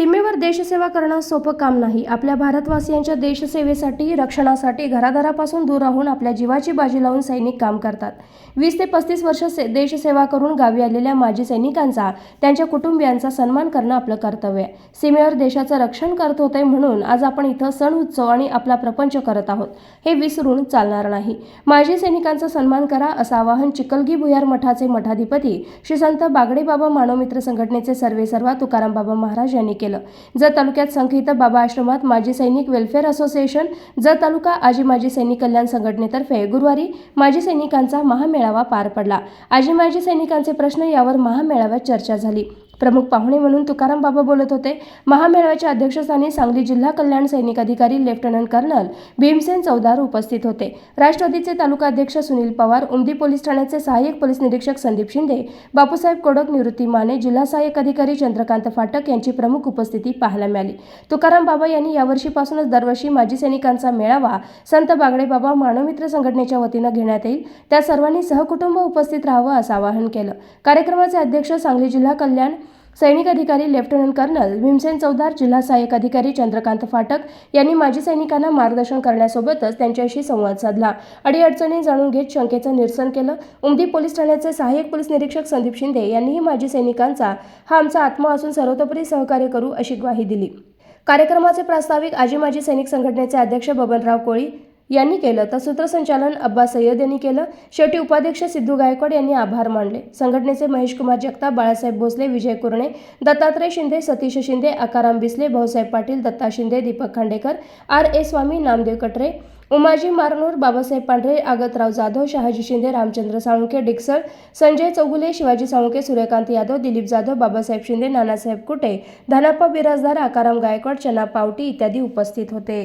সিমে देशसेवा करणं सोपं काम नाही. आपल्या भारतवासियांच्या देशसेवेसाठी रक्षणासाठी घरादारापासून दूर राहून आपल्या जीवाची बाजी लावून सैनिक काम करतात. वीस ते पस्तीस वर्ष से देशसेवा करून गावी आलेल्या माजी सैनिकांचा त्यांच्या कुटुंबियांचा सन्मान करणं आपलं कर्तव्य आहे. सीमेवर देशाचं रक्षण करत होते म्हणून आज आपण इथं सण उत्सव आणि आपला प्रपंच करत आहोत. हे विसरून चालणार नाही. माजी सैनिकांचा सन्मान करा असं आवाहन चिकलगी भुयार मठाचे मठाधिपती श्री संत बागडे बाबा मानवमित्र संघटनेचे सर्वे सर्वा तुकाराम बाबा महाराज यांनी केलं. जत तालुक्यात संख इथं बाबा आश्रमात माजी सैनिक वेलफेअर असोसिएशन जत तालुका आजी माजी सैनिक कल्याण संघटनेतर्फे गुरुवारी माजी सैनिकांचा महामेळावा पार पडला. आजी माजी सैनिकांचे प्रश्न यावर महामेळाव्यात चर्चा झाली. प्रमुख पाहुणे म्हणून तुकाराम बाबा बोलत होते. महामेळाव्याच्या अध्यक्षस्थानी सांगली जिल्हा कल्याण सैनिक अधिकारी लेफ्टनंट कर्नल भीमसेन चौदार उपस्थित होते. राष्ट्रवादीचे तालुका अध्यक्ष सुनील पवार उमदी पोलीस ठाण्याचे सहाय्यक पोलीस निरीक्षक संदीप शिंदे बापूसाहेब कोडक निवृत्ती माने जिल्हा सहाय्यक अधिकारी चंद्रकांत फाटक यांची प्रमुख उपस्थिती पाहायला मिळाली. तुकाराम बाबा यांनी यावर्षीपासूनच दरवर्षी माजी सैनिकांचा मेळावा संत बागडे बाबा मानवमित्र संघटनेच्या वतीनं घेण्यात येईल. त्या सर्वांनी सहकुटुंब उपस्थित राहावं असं आवाहन केलं. कार्यक्रमाचे अध्यक्ष सांगली जिल्हा कल्याण सैनिक अधिकारी लेफ्टनंट कर्नल भीमसेन चौदार जिल्हा सहाय्यक अधिकारी चंद्रकांत फाटक यांनी माजी सैनिकांना मार्गदर्शन करण्यासोबतच त्यांच्याशी संवाद साधला. अडीअडचणी जाणून घेत शंकेचं निरसन केलं. उमदी पोलीस ठाण्याचे सहाय्यक पोलीस निरीक्षक संदीप शिंदे यांनीही माजी सैनिकांचा हा आमचा आत्मा असून सर्वतोपरी सहकार्य करू अशी ग्वाही दिली. कार्यक्रमाचे प्रास्ताविक आजी माजी सैनिक संघटनेचे अध्यक्ष बबनराव कोळी यांनी केलं. तर सूत्रसंचालन अब्बास सय्यद यांनी केलं. शेवटी उपाध्यक्ष सिद्धू गायकवाड यांनी आभार मानले. संघटनेचे महेश कुमार जगताप बाळासाहेब भोसले विजय कुरणे दत्तात्रय शिंदे सतीश शिंदे आकाराम बिसले भाऊसाहेब पाटील दत्ता शिंदे दीपक खांडेकर आर ए स्वामी नामदेव कटरे उमाजी मारनूर बाबासाहेब पांढरे आगतराव जाधव शहाजी शिंदे रामचंद्र साळुंके डिक्सळ संजय चौगुले शिवाजी साळुंके सूर्यकांत यादव दिलीप जाधव बाबासाहेब शिंदे नानासाहेब कुटे धनाप्पा बिराजदार आकाराम गायकवाड चना पावटी इत्यादी उपस्थित होते.